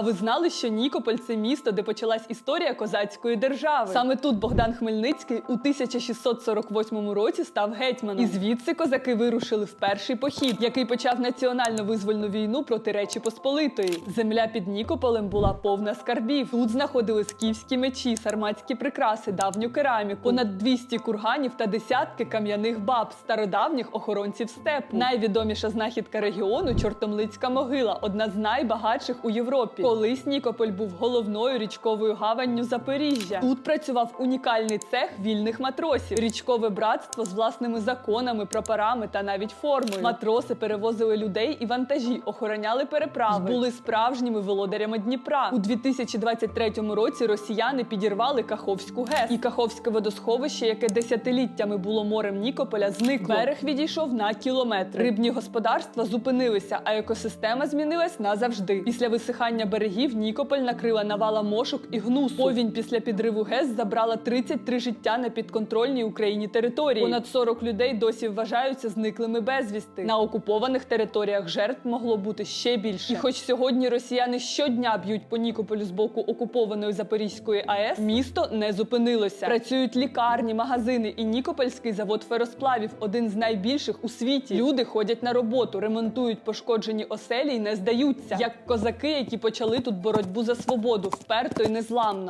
А ви знали, що Нікополь це місто, де почалась історія козацької держави? Саме тут Богдан Хмельницький у 1648 році став гетьманом. І звідси козаки вирушили в перший похід, який почав національно визвольну війну проти Речі Посполитої. Земля під Нікополем була повна скарбів. Тут знаходили скіфські мечі, сарматські прикраси, давню кераміку, понад 200 курганів та десятки кам'яних баб, стародавніх охоронців степу. Найвідоміша знахідка регіону Чортомлицька могила, одна з найбагатших у Європі. Колись Нікополь був головною річковою гаванню Запоріжжя. Тут працював унікальний цех вільних матросів, річкове братство з власними законами, прапорами та навіть формою. Матроси перевозили людей і вантажі, охороняли переправи, були справжніми володарями Дніпра. У 2023 році росіяни підірвали Каховську ГЕС, і Каховське водосховище, яке десятиліттями було морем Нікополя, зникло. Берег відійшов на кілометри. Рибні господарства зупинилися, а екосистема змінилась назавжди. Після висихання берегів Нікополь накрила навала мошок і гнусу. Повінь після підриву ГЕС забрала 33 життя на підконтрольній Україні території. Понад 40 людей досі вважаються зниклими безвісти. На окупованих територіях жертв могло бути ще більше. І хоч сьогодні росіяни щодня б'ють по Нікополю з боку окупованої Запорізької АЕС, місто не зупинилося. Працюють лікарні, магазини і Нікопольський завод феросплавів один з найбільших у світі. Люди ходять на роботу, ремонтують пошкоджені оселі і не здаються, як козаки, які почали тут боротьбу за свободу, вперто і незламно.